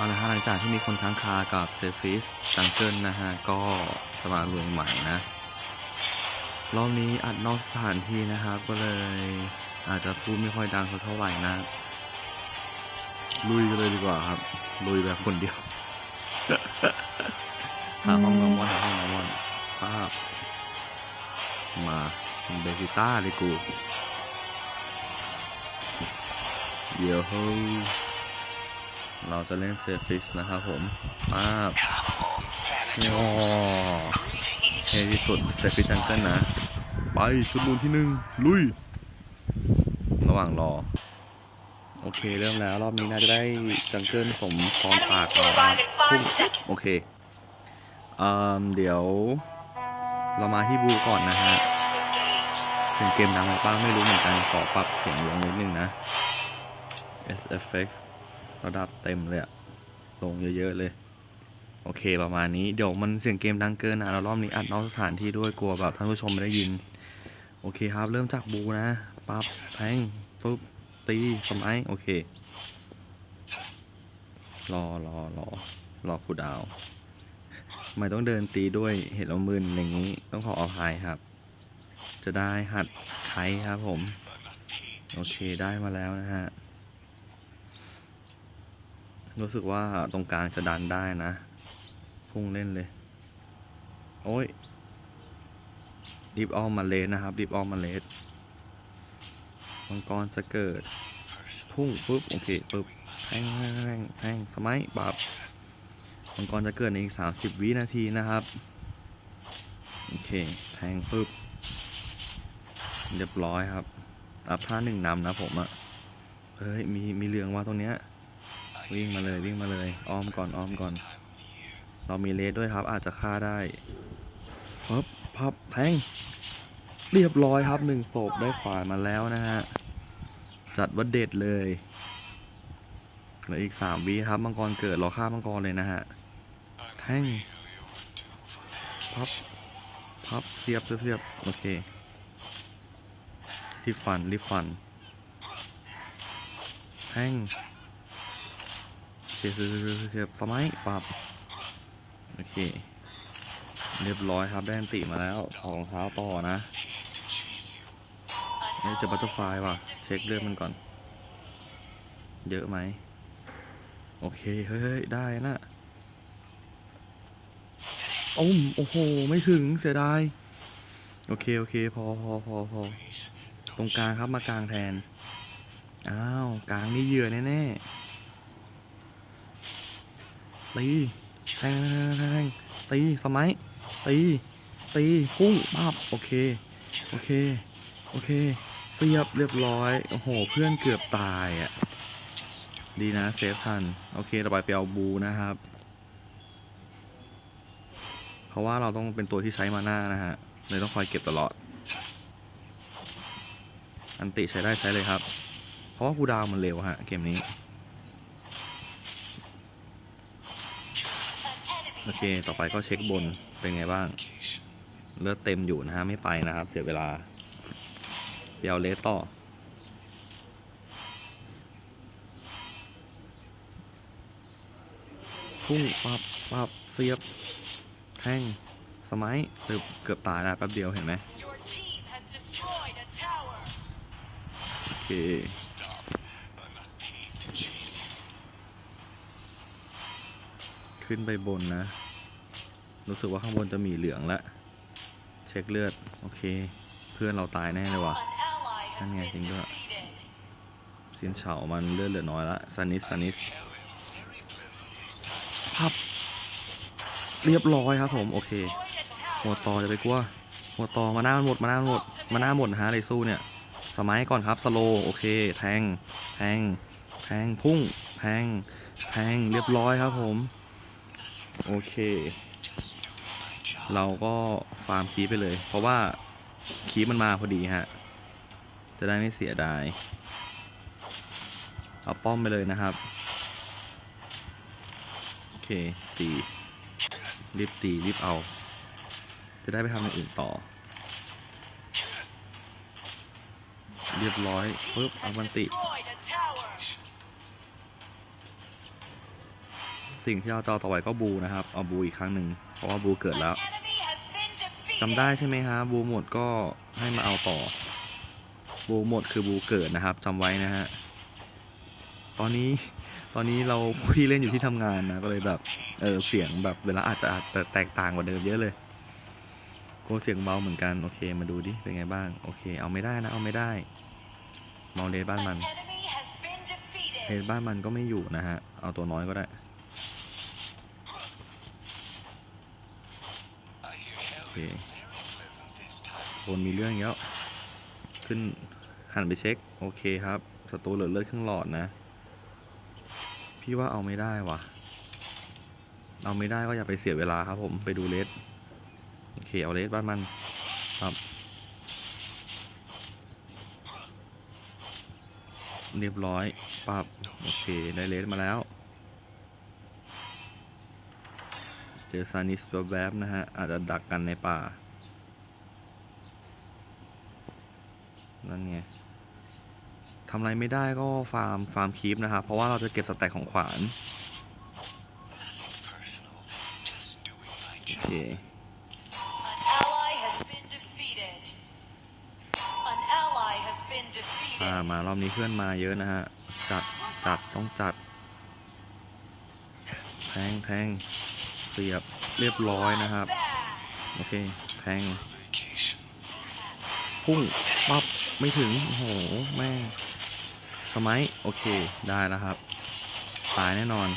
เอาละฮะหลังจากที่มีคนค้างคากับเซฟิสจังเกิลนะฮะ ก็จะมาลุยใหม่นะ รอบนี้อัดนอกสถานที่นะครับ ก็เลยอาจจะพูดไม่ค่อยดังสักเท่าไหร่นะ ลุยกันเลยดีกว่าครับ ลุยแบบคนเดียว หาห้องนอนหาห้องนอนภาพ มาเบสิต้าเลยกู เดี๋ยวเฮ้ เราจะเล่นเซฟิสนะครับผมป้าบโอ้เท่ที่สุดเซฟิสจังเกิลนะ ไปชุดมูลที่หนึ่งลุย ระหว่างรอ โอเคเริ่มแล้วรอบนี้น่าจะได้จังเกิลสมพรปากเรานะครับพุ่งโอเคเอ่อเดี๋ยว เรามาที่บูก่อนนะฮะเสียงเกมดังไหมป้าไม่รู้เหมือนกันขอปรับเสียงลงนิดนึงนะ SFX ระดับเต็มเลยอะลงเยอะๆเลย โอเคประมาณนี้เดี๋ยวมันเสียงเกมดังเกินนะแล้วรอบนี้อัดนอกสถานที่ด้วยกลัวแบบท่านผู้ชมไม่ได้ยิน โอเคครับเริ่มจากบูนะปั๊บแทงปุ๊บตีสมัยโอเค รอรอรอรอคูดาวไม่ต้องเดินตีด้วยเห็นแล้วมึนอย่างนี้ต้องขออภัยครับ จะได้หัดไทครับผม โอเคได้มาแล้วนะฮะ รู้สึกว่าตรงกลางจะดันได้นะ พุ่งเล่นเลย โอ้ยดิฟออมมาเลสนะครับ ดิฟออมมาเลสมังกรจะเกิด พุ่งปุ๊บ โอเคปุ๊บแทงแทงแทงแทงสมัยบับมังกรจะเกิดในอีก 30 วินาทีนะครับ โอเคแทงปุ๊บ เรียบร้อยครับอัพท่าหนึ่งนำนะผมอะเฮ้ย มีมีเหลืองว่าตรงเนี้ย วิ่งมาเลยวิ่งมาเลยอ้อมก่อนอ้อมก่อน เรามีเลสด้วยครับอาจจะฆ่าได้พับพับแทงเรียบร้อยครับหนึ่งศพได้ขวานมาแล้วนะฮะ จัดว่าเด็ดเลยเหลืออีกสามวิครับมังกรเกิดรอฆ่ามังกรเลยนะฮะ แทงพับพับเสียบเสียบเสียบโอเครีบฟันรีบฟันแทง เสียบเสียบสียบเสียบสมัยปรับโอเค เรียบร้อยครับได้นติมาแล้วถอดรองเท้าต่อนะนี่จะบัตเตอร์ไฟว่ะ เช็คเลือดมันก่อน เยอะไหม โอเค เฮ้ย ได้นะอ้มโอ้โห ไม่ถึงเสียดาย โอเค โอเค พอพอพอพอตรงกลางครับมากลางแทน อ้าว กลางนี่เหยื่อแน่ ๆ ตีแทงแทงตีสมัยตีตีพุ่งปับโอเค โอเค โอเคเสียบเรียบร้อย โอ้โห เพื่อนเกือบตายอะ ดีนะเซฟทัน โอเค ต่อไปไปเอาบูนะครับ เพราะว่าเราต้องเป็นตัวที่ใช้มาหน้านะฮะ เลยต้องคอยเก็บตลอด อันติใช้ได้ใช้เลยครับ เพราะว่าคูดาวมันเร็วฮะ เกมนี้ อเค ต่อไปก็เช็คบน เป็นไงบ้าง เลือดเต็มอยู่นะฮะ ไม่ไปนะครับ เสียเวลา เดี๋ยวเลสต่อ พุ่งปับปับเสียบ แทงสมัยเกือบเกือบตายนะแป๊บเดียวเห็นไหมโอเค ขึ้นไปบนนะ รู้สึกว่าข้างบนจะมีเหลืองละ เช็คเลือด โอเค เพื่อนเราตายแน่เลยว่ะ An ally has Anh nghe been tiếng nữa. defeated. สินเฉามันเลือดเหลือน้อยละซานิสซานิสพับเรียบร้อยครับผม โอเคหัวต่อจะไปกลัวหัวต่อมาหน้ามันหมดมาหน้ามันหมดมาหน้าหมดนะฮะไรสู้เนี่ยสมัยก่อนครับสโลโอเค แทง แทง แทง พุ่ง แทง แทง เรียบร้อยครับผม โอเค เราก็ฟาร์มคีไปเลย เพราะว่าคีมันมาพอดีฮะ จะได้ไม่เสียดาย เอาป้อมไปเลยนะครับ โอเค ตี รีบตี รีบเอา จะได้ไปทำอย่างอื่นต่อ เรียบร้อยปุ๊บเอา Has มันติ destroyed a tower. สิ่งที่เราจะเอาต่อไปก็บูนะครับ เอาบูอีกครั้งหนึ่งเพราะว่าบูเกิด An แล้ว enemy has been defeated. จำได้ใช่ไหมฮะบูหมดก็ให้มาเอาต่อ บูหมดคือบูเกิดนะครับจำไว้นะฮะตอนนี้ตอนนี้เราพี่เล่นอยู่ที่ทำงานนะก็เลยแบบเออเสียงแบบเวลาอาจจะอาจจะแตกต่างกว่าเดิมเยอะเลยโกเสียงเบาเหมือนกันโอเคมาดูดิเป็นไงบ้างโอเค เอาไม่ได้นะเอาไม่ได้มองเลสบ้านมัน An enemy has been defeated. เลสบ้านมันก็ไม่อยู่นะฮะเอาตัวน้อยก็ได้ โอเคนมีเรื่องอีกแล้วขึ้นหันไปเช็ค โอเคครับศัตรูเหลือเลือดครึ่งหลอดนะ พี่ว่าเอาไม่ได้วะเอาไม่ได้ก็อย่าไปเสียเวลาครับผมไปดูเลสโอเคเอาเลสบ้านมันครับ เรียบร้อยปับโอเคได้เลสมาแล้ว เจอซานิสแวบนะฮะ อาจจะดักกันในป่า นั่นไงทำอะไรไม่ได้ก็ฟาร์ม ฟาร์มคีปนะครับ เพราะว่าเราจะเก็บสแต็กของขวาน โอเค อ่ามารอบนี้เพื่อนมาเยอะนะฮะ จัด จัด ต้องจัด แทงแทง เสียบเรียบร้อยนะครับ โอเค แทง พุ่งปั๊บไม่ถึง โอ้โห แม่สมัย โอเค ได้แล้วครับ ตายแน่นอน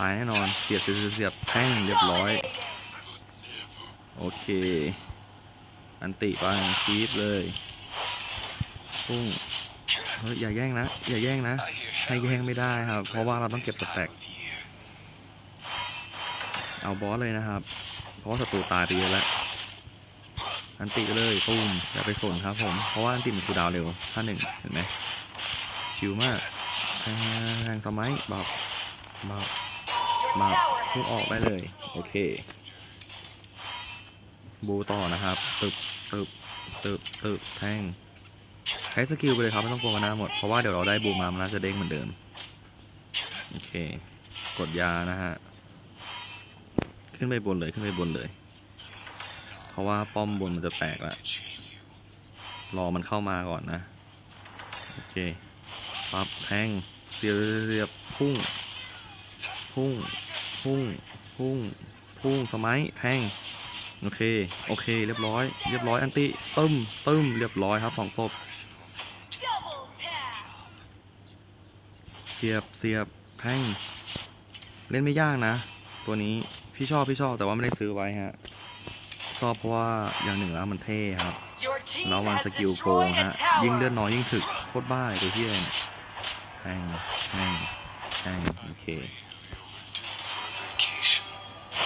ตายแน่นอน เสียบเสียบเสียบแทงเรียบร้อย โอเค อันติไปคีบเลย พุ่งเฮ้ยอย่าแย่งนะ อย่าแย่งนะ ให้แย่งไม่ได้ครับ เพราะว่าเราต้องเก็บสแต็ก เอาบอสเลยนะครับ เพราะศัตรูตายไปเยอะแล้ว อันติเลยตุ้มอย่าไปสนครับผม เพราะว่าอันติมันคูดาวเร็วท่าหนึ่งเห็นไหมชิวมากแทงสมัยบอกบอก Your มา tower พุ่งออกได้เลย โอเค บูต่อนะครับ ตึบตึบตึบตึบแทงใช้สกิลไปเลยครับไม่ต้องกลัวกันหน้าหมด เพราะว่าเดี๋ยวเราได้บูมามันน่าจะเด้งเหมือนเดิม โอเค กดยานะฮะ ขึ้นไปบนเลยขึ้นไปบนเลย เพราะว่าป้อมบนมันจะแตกละรอมันเข้ามาก่อนนะ โอเคปั๊บแทงเสียบเสียบพุ่ง พุ่ง พุ่ง พุ่ง พุ่งสมัยแทงโอเค โอเค เรียบร้อย เรียบร้อย อันติตึ้มตึ้ม เรียบร้อยครับสองศพเสียบเสียบแทง เล่นไม่ยากนะ ตัวนี้ พี่ชอบพี่ชอบแต่ว่าไม่ได้ซื้อไว้ฮะ ชอบเพราะว่าอย่างหนึ่งแล้วมันเท่ครับ Your team แล้วมัน has สกิลโกง destroyed a ฮะ ยิ่งเลือด tower. น้อยยิ่งถึกโคตรบ้าเลยตัวเที่ยเนี่ยแทงแทงแทงโอเค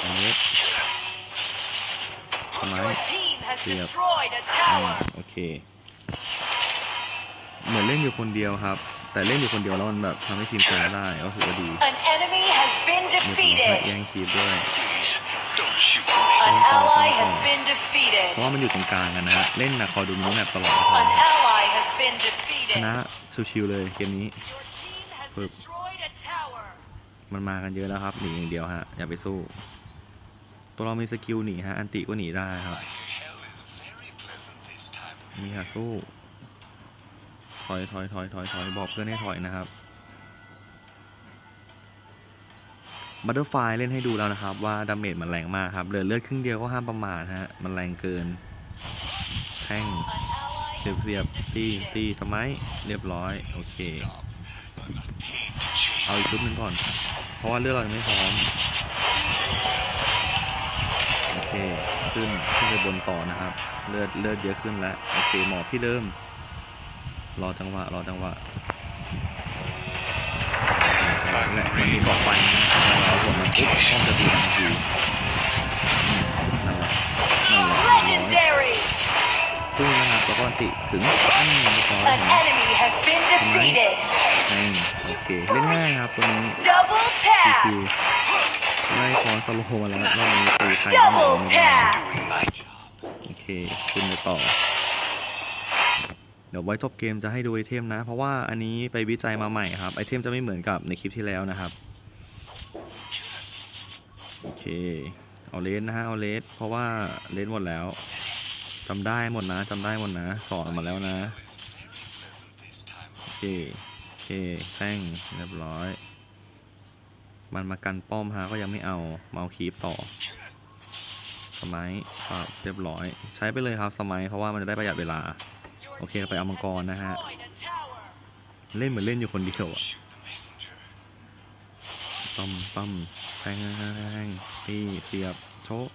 อันนี้ทำไม Your team has Yep. destroyed a อ่า tower. โอเค เหมือนเล่นอยู่คนเดียวครับ แต่เล่นอยู่คนเดียวแล้วมันแบบทำให้ทีมชนะได้ก็ถือว่าดี An enemy has been มีคนมาแย่ defeated. งคีบด้วย An Don't fall, ally don't has fall. been เพ defeated. ราะว่ามันอยู่ตรงกลางกันนะฮะ เล่นนะคอยดูมินิแมปตลอดนะครับ An ally has been ช defeated. นะชิวๆเลยเกมนี้ Your team has Yep. destroyed a tower. มันมากันเยอะแล้วครับหนีอย่างเดียวฮะอย่าไปสู้ ตัวเรามีสกิลหนีฮะอันติก็หนีได้ครับ มีหาสู้ถอยถอยถอยถอยถอยบอกเพื่อนให้ถอยนะครับ บัตเตอร์ไฟเล่นให้ดูแล้วนะครับ ว่าดาเมจมันแรงมากครับเหลือเลือดครึ่งเดียวก็ห้ามประมาทฮะมันแรงเกิน แท่งเสียบ has เสียบ been ตีตี defeated. สมัยเรียบร้อย โอเค เอาอีกชุดหนึ่งก่อน เพราะว่าเลือดเรายังไม่พร้อมโอเคขึ้นขึ้นไปบนต่อนะครับ เลือดเลือดเยอะขึ้นแล้วโอเคหมอบที่เดิมรอจังหวะรอจังหวะ แหละมันมีเกาะไฟนะพอเรากดมันปุ๊บป้อมจะตีทันทีอืมนั่นแหละนั่นแหละร้อย Legendary. พุ่งนะครับแล้วก็ติถึงอืมเรียบร้อย An enemy has been defeated. แทงโอเคเล่นง่ายครับตัวนี้ Double คิ tap. วไล่คอนสโลว์มาแล้วรอบนี้ตีใครก็หนี Double ไม่ได้ tap. โอเคขึ้นไปต่อ เดี๋ยวไว้จบเกมจะให้ดูไอเทมนะ เพราะว่าอันนี้ไปวิจัยมาใหม่ครับ ไอเทมจะไม่เหมือนกับในคลิปที่แล้วนะครับ โอเค เอาเลสนะฮะ เอาเลสเพราะว่าเลสหมดแล้วจำได้หมดนะจำได้หมดนะ สอนมาแล้วนะ โอเค โอเคแท่งเรียบร้อย มันมากันป้อมฮะก็ยังไม่เอามาเอาคีปต่อ สมัยครับเรียบร้อย ใช้ไปเลยครับสมัยเพราะว่ามันจะได้ประหยัดเวลา Your Okay, team ไปเอามังกรนะฮะ เล่นเหมือนเล่นอยู่คนเดียวอะต้อมต้อมแทงแทงแทงตีเสียบโชะ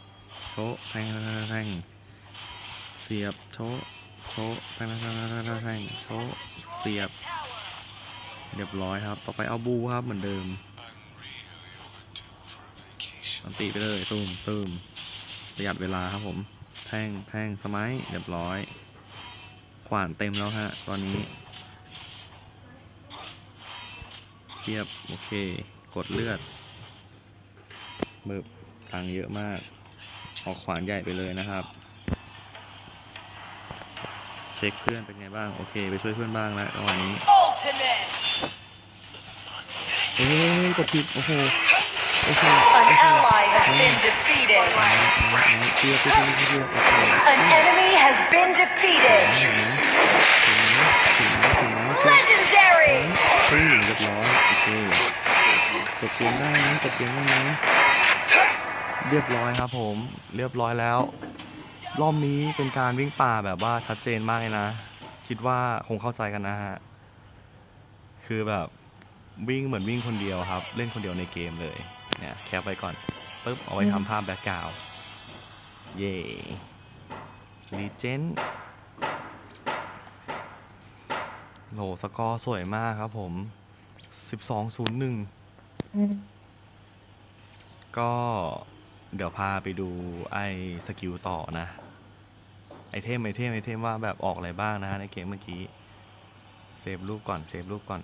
โชะแทงแทงแทงเสียบโชะโชะแทงแทงแทงแทงโชะเสียบ เรียบร้อยครับ ต่อไปเอาบูครับเหมือนเดิมอันตีไปเลยตุ้มตุ้มประหยัดเวลาครับผม แทงแทงสมัยเรียบร้อย วานเต็มแล้วฮะ ตอนนี้เทียบ โอเค กดเลือดเบิบตังค์เยอะมาก ออกขวานใหญ่ไปเลยนะครับ เช็คเพื่อนเป็นไงบ้าง โอเค ไปช่วยเพื่อนบ้างแล้วระหว่างนี้ Ultimate. เอ้ยกดผิด โอ้โหโอ้โห An ally has been defeated. เชียร์เชียร์เชียร์เชียร์โอเค เกมได้ไหมจบเกมได้ไหมเรียบร้อยครับผมเรียบร้อยแล้ว รอบนี้เป็นการวิ่งป่าแบบว่าชัดเจนมากเลยนะ คิดว่าคงเข้าใจกันนะฮะคือแบบวิ่งเหมือนวิ่งคนเดียวครับ เล่นคนเดียวในเกมเลยเนี่ยแคปไว้ก่อนปุ๊บเอาไว้ทำภาพแบ็กกราวเย่ลีเจนโหสกอร์สวยมากครับผม 12-01 ก็เดี๋ยวพาไปดูไอ้สกิลต่อนะ ไอเทมไอเทมไอเทมว่าแบบออกอะไรบ้างนะฮะในเกมเมื่อกี้เซฟรูปก่อนเซฟรูปก่อน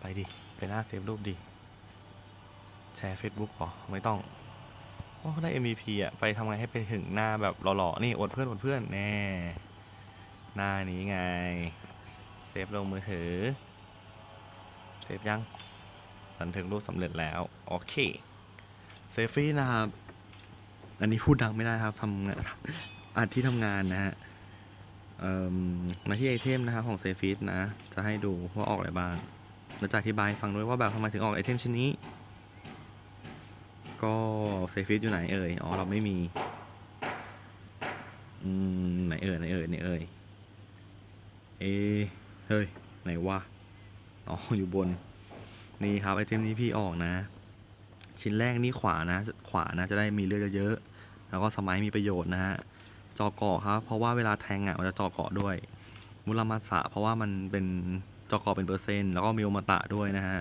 ไปดิ ไปหน้าเซฟรูปดิ แชร์ Facebook ก่อไม่ต้องโอ้ได้ MVP อะ ไปทำไงให้ไปถึงหน้าแบบหล่อๆ นี่อดเพื่อนอดเพื่อนแน่ หน้านี้ไง เซฟลงมือถือ เซฟยัง บันทึกรูปสำเร็จแล้ว โอเค เซฟฟี่นะครับ อันนี้พูดดังไม่ได้ครับทำงานอัดที่ทำงานนะฮะมมาที่ไอเทมนะครับของเซฟิสนะ จะให้ดูว่าออกอะไรบ้างแล้วจะอธิบายฟังด้วยว่าแบบทำไมถึงออกไอเทมชิ้นนี้ ก็เซฟิสอยู่ไหนเอ่ย อ๋อ เราไม่มี อืม ไหนเอ่ย ไหนเอ่ย ไหนเอ่ย เอะเฮ้ย ไหนวะ อ๋อ อยู่บน นี่ครับไอเทมนี้พี่ออกนะ ชิ้นแรกนี่ขวานะ ขวานะจะได้มีเลือดเยอะๆแล้วก็สมัยมีประโยชน์นะฮะจอเกาะครับ เพราะว่าเวลาแทงอะมันจะจอเกาะด้วย มุรามาสะเพราะว่ามันเป็นจอเกาะเป็นเปอร์เซ็นต์แล้วก็มีโอมาตะด้วยนะฮะ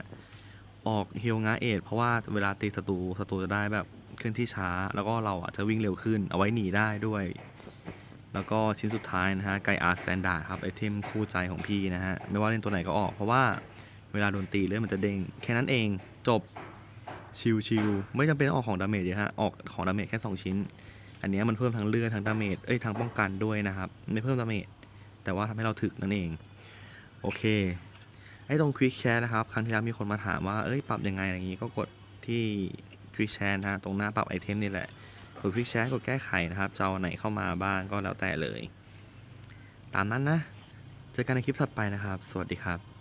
ออกฮิลงาเอทเพราะว่าเวลาตีศัตรูศัตรูจะได้แบบเคลื่อนที่ช้า แล้วก็เราอะจะวิ่งเร็วขึ้น เอาไว้หนีได้ด้วย แล้วก็ชิ้นสุดท้ายนะฮะไกอาร์สแตนดาร์ดครับไอเทมคู่ใจของพี่นะฮะไม่ว่าเล่นตัวไหนก็ออกเพราะว่า เวลาโดนตีเลือดมันจะเด้งแค่นั้นเองจบชิวๆไม่จำเป็นต้องออกของดาเมจเยอะฮะออกของดาเมจแค่ 2 ชิ้น อันนี้มันเพิ่มทั้งเลือดทั้งดาเมจเอ้ยทั้งป้องกันด้วยนะครับไม่เพิ่มดาเมจแต่ว่าทำให้เราถึกนั่นเอง โอเคไอ้ตรง Quick Chat นะครับ ครั้งที่แล้วมีคนมาถามว่าเอ้ยปรับยังไงอย่างงี้ก็กดที่ Quick Chat นะตรงหน้าปรับไอเทมนี่แหละกด Quick Chat กดแก้ไขนะครับจะเอาไหนเข้ามาบ้างก็แล้วแต่เลย ตามนั้นนะ เจอกันในคลิปถัดไปนะครับ สวัสดีครับ